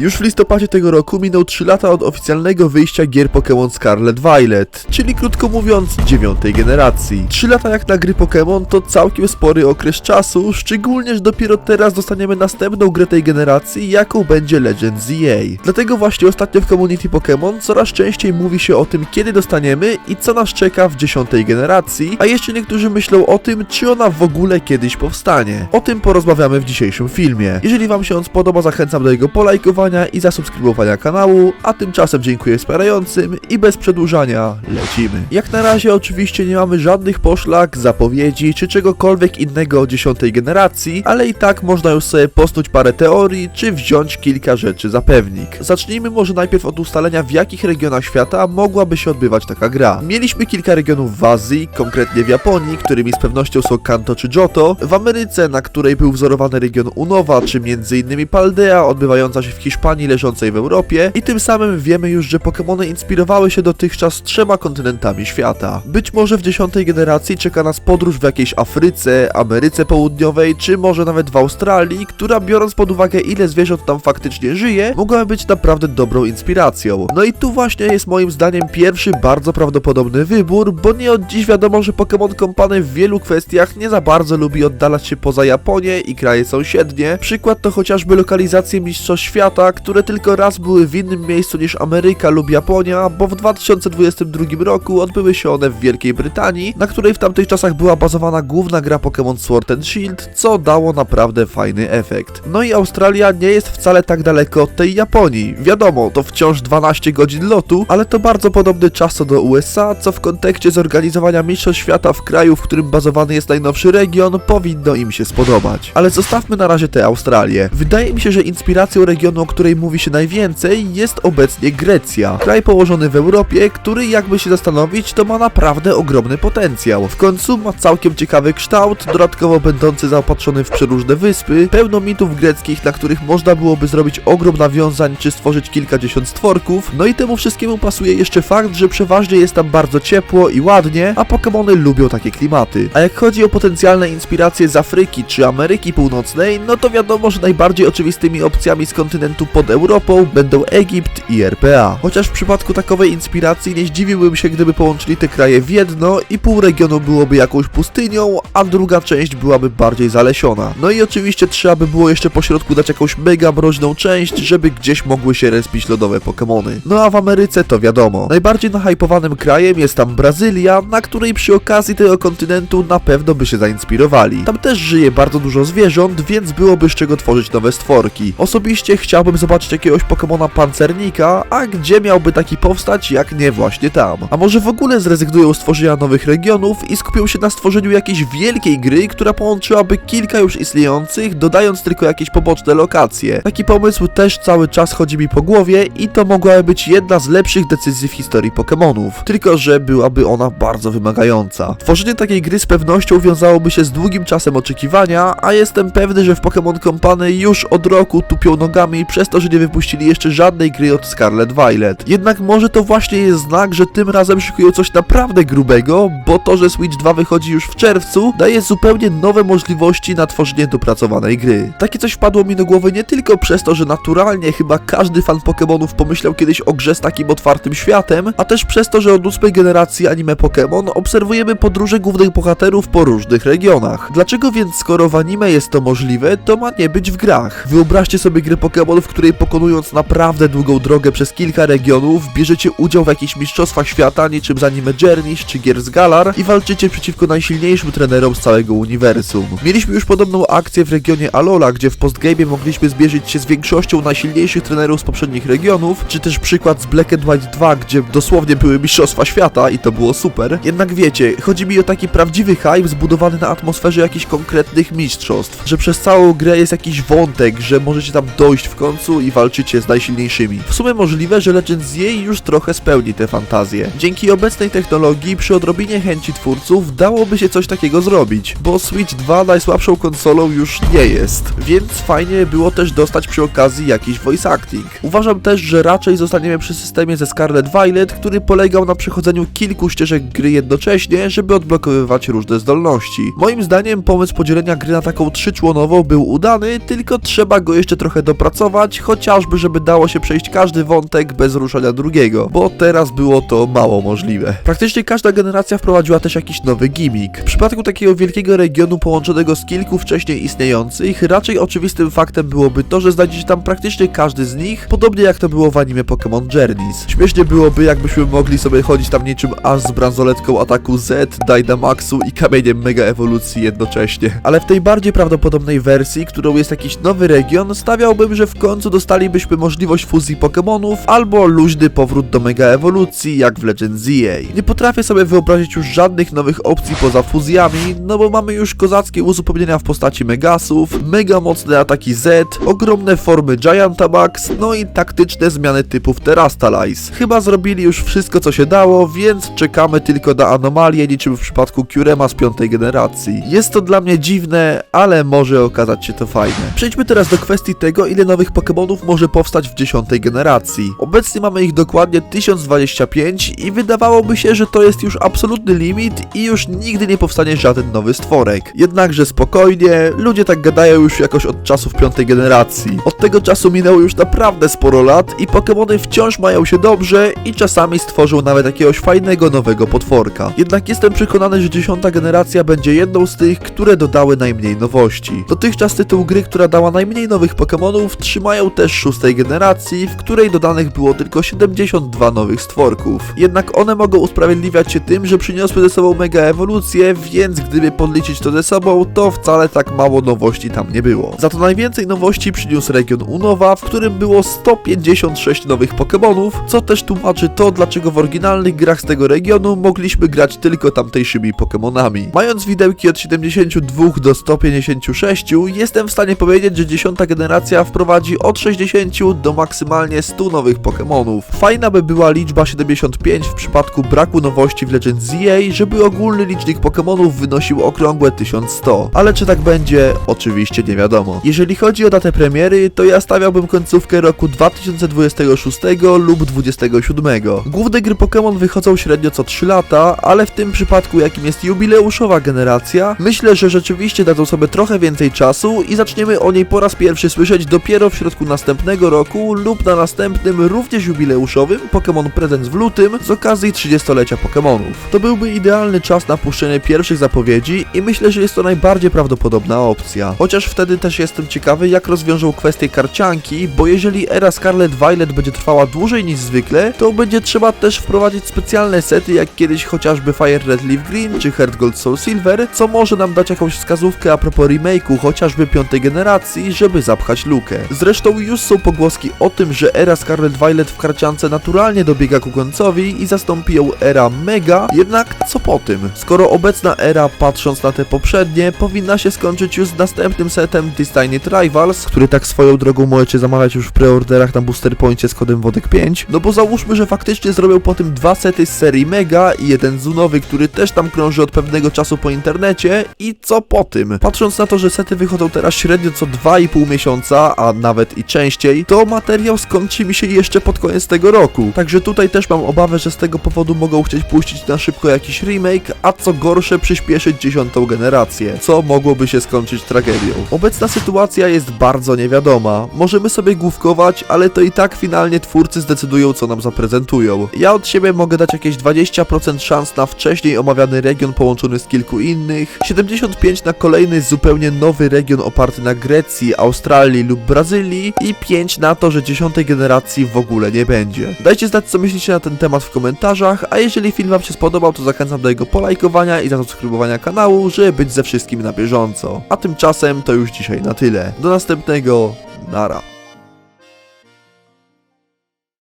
Już w listopadzie tego roku minął 3 lata od oficjalnego wyjścia gier Pokémon Scarlet Violet, czyli krótko mówiąc dziewiątej generacji. 3 lata jak na gry Pokémon to całkiem spory okres czasu, szczególnie, że dopiero teraz dostaniemy następną grę tej generacji, jaką będzie Legend ZA. Dlatego właśnie ostatnio w community Pokémon coraz częściej mówi się o tym, kiedy dostaniemy i co nas czeka w dziesiątej generacji, a jeszcze niektórzy myślą o tym, czy ona w ogóle kiedyś powstanie. O tym porozmawiamy w dzisiejszym filmie. Jeżeli wam się on spodoba, zachęcam do jego polajkowania i zasubskrybowania kanału, a tymczasem dziękuję wspierającym i bez przedłużania lecimy. Jak na razie oczywiście nie mamy żadnych poszlak, zapowiedzi czy czegokolwiek innego dziesiątej generacji, ale i tak można już sobie posnuć parę teorii czy wziąć kilka rzeczy za pewnik. Zacznijmy może najpierw od ustalenia w jakich regionach świata mogłaby się odbywać taka gra. Mieliśmy kilka regionów w Azji, konkretnie w Japonii, którymi z pewnością są Kanto czy Johto, w Ameryce, na której był wzorowany region Unowa, czy m.in. Paldea, odbywająca się w Hiszpanii leżącej w Europie i tym samym wiemy już, że Pokémony inspirowały się dotychczas trzema kontynentami świata. Być może w dziesiątej generacji czeka nas podróż w jakiejś Afryce, Ameryce Południowej, czy może nawet w Australii, która biorąc pod uwagę ile zwierząt tam faktycznie żyje, mogłaby być naprawdę dobrą inspiracją. No i tu właśnie jest moim zdaniem pierwszy bardzo prawdopodobny wybór, bo nie od dziś wiadomo, że Pokémon Company w wielu kwestiach nie za bardzo lubi oddalać się poza Japonię i kraje sąsiednie. Przykład to chociażby lokalizacje Mistrzostw Świata, które tylko raz były w innym miejscu niż Ameryka lub Japonia, bo w 2022 roku odbyły się one w Wielkiej Brytanii, na której w tamtych czasach była bazowana główna gra Pokémon Sword and Shield, co dało naprawdę fajny efekt. No i Australia nie jest wcale tak daleko od tej Japonii. Wiadomo, to wciąż 12 godzin lotu, ale to bardzo podobny czas co do USA, co w kontekście zorganizowania Mistrzostw Świata w kraju, w którym bazowany jest najnowszy region, powinno im się spodobać. Ale zostawmy na razie tę Australię. Wydaje mi się, że inspiracją regionu, której mówi się najwięcej, jest obecnie Grecja. Kraj położony w Europie, który jakby się zastanowić, to ma naprawdę ogromny potencjał. W końcu ma całkiem ciekawy kształt, dodatkowo będący zaopatrzony w przeróżne wyspy, pełno mitów greckich, na których można byłoby zrobić ogrom nawiązań czy stworzyć kilkadziesiąt stworków, no i temu wszystkiemu pasuje jeszcze fakt, że przeważnie jest tam bardzo ciepło i ładnie, a Pokémony lubią takie klimaty. A jak chodzi o potencjalne inspiracje z Afryki czy Ameryki Północnej, no to wiadomo, że najbardziej oczywistymi opcjami z kontynentu pod Europą będą Egipt i RPA. Chociaż w przypadku takowej inspiracji nie zdziwiłbym się, gdyby połączyli te kraje w jedno i pół regionu byłoby jakąś pustynią, a druga część byłaby bardziej zalesiona. No i oczywiście trzeba by było jeszcze po środku dać jakąś mega mroźną część, żeby gdzieś mogły się respić lodowe Pokémony. No a w Ameryce to wiadomo. Najbardziej nahypowanym krajem jest tam Brazylia, na której przy okazji tego kontynentu na pewno by się zainspirowali. Tam też żyje bardzo dużo zwierząt, więc byłoby z czego tworzyć nowe stworki. Osobiście chciałbym zobaczyć jakiegoś Pokémona pancernika, a gdzie miałby taki powstać, jak nie właśnie tam. A może w ogóle zrezygnują z tworzenia nowych regionów i skupią się na stworzeniu jakiejś wielkiej gry, która połączyłaby kilka już istniejących, dodając tylko jakieś poboczne lokacje. Taki pomysł też cały czas chodzi mi po głowie i to mogłaby być jedna z lepszych decyzji w historii Pokémonów. Tylko, że byłaby ona bardzo wymagająca. Tworzenie takiej gry z pewnością wiązałoby się z długim czasem oczekiwania, a jestem pewny, że w Pokémon Company już od roku tupią nogami przez to, że nie wypuścili jeszcze żadnej gry od Scarlet Violet. Jednak może to właśnie jest znak, że tym razem szykują coś naprawdę grubego, bo to, że Switch 2 wychodzi już w czerwcu, daje zupełnie nowe możliwości na tworzenie dopracowanej gry. Takie coś wpadło mi do głowy nie tylko przez to, że naturalnie chyba każdy fan Pokémonów pomyślał kiedyś o grze z takim otwartym światem, a też przez to, że od ósmej generacji anime Pokémon obserwujemy podróże głównych bohaterów po różnych regionach. Dlaczego więc skoro w anime jest to możliwe, to ma nie być w grach? Wyobraźcie sobie grę Pokémon, w której pokonując naprawdę długą drogę przez kilka regionów, bierzecie udział w jakichś mistrzostwach świata, niczym z anime Journeys czy z Galar i walczycie przeciwko najsilniejszym trenerom z całego uniwersum. Mieliśmy już podobną akcję w regionie Alola, gdzie w postgame mogliśmy zbierzyć się z większością najsilniejszych trenerów z poprzednich regionów, czy też przykład z Black and White 2, gdzie dosłownie były mistrzostwa świata i to było super. Jednak wiecie, chodzi mi o taki prawdziwy hype zbudowany na atmosferze jakichś konkretnych mistrzostw, że przez całą grę jest jakiś wątek, że możecie tam dojść w końcu i walczycie z najsilniejszymi. W sumie możliwe, że Legend z jej już trochę spełni te fantazje. Dzięki obecnej technologii, przy odrobinie chęci twórców, dałoby się coś takiego zrobić, bo Switch 2 najsłabszą konsolą już nie jest, więc fajnie było też dostać przy okazji jakiś voice acting. Uważam też, że raczej zostaniemy przy systemie ze Scarlet Violet, który polegał na przechodzeniu kilku ścieżek gry jednocześnie, żeby odblokowywać różne zdolności. Moim zdaniem pomysł podzielenia gry na taką trzyczłonową był udany, tylko trzeba go jeszcze trochę dopracować, zmodyfikować, chociażby żeby dało się przejść każdy wątek bez ruszania drugiego, bo teraz było to mało możliwe. Praktycznie każda generacja wprowadziła też jakiś nowy gimmick. W przypadku takiego wielkiego regionu połączonego z kilku wcześniej istniejących, raczej oczywistym faktem byłoby to, że znajdzie się tam praktycznie każdy z nich, podobnie jak to było w anime Pokémon Journeys. Śmiesznie byłoby, jakbyśmy mogli sobie chodzić tam niczym aż z bransoletką ataku Z, Dynamaxu i kamieniem Mega Ewolucji jednocześnie. Ale w tej bardziej prawdopodobnej wersji, którą jest jakiś nowy region, stawiałbym, że w końcu dostalibyśmy możliwość fuzji Pokémonów albo luźny powrót do Mega Ewolucji, jak w Legend ZA. Nie potrafię sobie wyobrazić już żadnych nowych opcji poza fuzjami, no bo mamy już kozackie uzupełnienia w postaci Megasów, mega mocne ataki Z, ogromne formy Gigantamax, no i taktyczne zmiany typów Terastalize. Chyba zrobili już wszystko co się dało, więc czekamy tylko na anomalie niczym w przypadku Curema z piątej generacji. Jest to dla mnie dziwne, ale może okazać się to fajne. Przejdźmy teraz do kwestii tego, ile nowych Pokémonów może powstać w dziesiątej generacji. Obecnie mamy ich dokładnie 1025 i wydawałoby się, że to jest już absolutny limit i już nigdy nie powstanie żaden nowy stworek. Jednakże spokojnie, ludzie tak gadają już jakoś od czasów piątej generacji. Od tego czasu minęło już naprawdę sporo lat i Pokémony wciąż mają się dobrze i czasami stworzą nawet jakiegoś fajnego nowego potworka. Jednak jestem przekonany, że dziesiąta generacja będzie jedną z tych, które dodały najmniej nowości. Dotychczas tytuł gry, która dała najmniej nowych Pokémonów, trzymają też szóstej generacji, w której dodanych było tylko 72 nowych stworków. Jednak one mogą usprawiedliwiać się tym, że przyniosły ze sobą mega ewolucję, więc gdyby podliczyć to ze sobą, to wcale tak mało nowości tam nie było. Za to najwięcej nowości przyniósł region Unowa, w którym było 156 nowych Pokémonów, co też tłumaczy to, dlaczego w oryginalnych grach z tego regionu mogliśmy grać tylko tamtejszymi Pokémonami. Mając widełki od 72 do 156, jestem w stanie powiedzieć, że dziesiąta generacja wprowadzi od 60 do maksymalnie 100 nowych Pokémonów. Fajna by była liczba 75 w przypadku braku nowości w Legend ZA, żeby ogólny licznik Pokémonów wynosił okrągłe 1100. Ale czy tak będzie? Oczywiście nie wiadomo. Jeżeli chodzi o datę premiery, to ja stawiałbym końcówkę roku 2026 lub 2027. Główne gry Pokémon wychodzą średnio co 3 lata, ale w tym przypadku jakim jest jubileuszowa generacja, myślę, że rzeczywiście dadzą sobie trochę więcej czasu i zaczniemy o niej po raz pierwszy słyszeć dopiero w środku następnego roku lub na następnym również jubileuszowym Pokémon Presents w lutym z okazji 30-lecia Pokémonów. To byłby idealny czas na puszczenie pierwszych zapowiedzi i myślę, że jest to najbardziej prawdopodobna opcja. Chociaż wtedy też jestem ciekawy jak rozwiążą kwestię karcianki, bo jeżeli era Scarlet Violet będzie trwała dłużej niż zwykle, to będzie trzeba też wprowadzić specjalne sety jak kiedyś chociażby Fire Red Leaf Green czy Heart Gold Soul Silver, co może nam dać jakąś wskazówkę a propos remake'u chociażby piątej generacji, żeby zapchać lukę. Zresztą już są pogłoski o tym, że era Scarlet Violet w karciance naturalnie dobiega ku końcowi i zastąpi ją era Mega, jednak co po tym? Skoro obecna era, patrząc na te poprzednie, powinna się skończyć już z następnym setem Destined Rivals, który tak swoją drogą możecie zamawiać już w preorderach na Booster Poincie z kodem Wodek 5, no bo załóżmy, że faktycznie zrobią po tym dwa sety z serii Mega i jeden Zunowy, który też tam krąży od pewnego czasu po internecie i co po tym? Patrząc na to, że sety wychodzą teraz średnio co 2,5 miesiąca, a nawet i częściej, to materiał skończy mi się jeszcze pod koniec tego roku. Także tutaj też mam obawę, że z tego powodu mogą chcieć puścić na szybko jakiś remake, a co gorsze przyspieszyć dziesiątą generację, co mogłoby się skończyć tragedią. Obecna sytuacja jest bardzo niewiadoma. Możemy sobie główkować, ale to i tak finalnie twórcy zdecydują co nam zaprezentują. Ja od siebie mogę dać jakieś 20% szans na wcześniej omawiany region połączony z kilku innych, 75 na kolejny zupełnie nowy region oparty na Grecji, Australii lub Brazylii i 5 na to, że dziesiątej generacji w ogóle nie będzie. Dajcie znać co myślicie na ten temat w komentarzach, a jeżeli film wam się spodobał to zachęcam do jego polajkowania i zasubskrybowania kanału, żeby być ze wszystkim na bieżąco. A tymczasem to już dzisiaj na tyle. Do następnego, nara.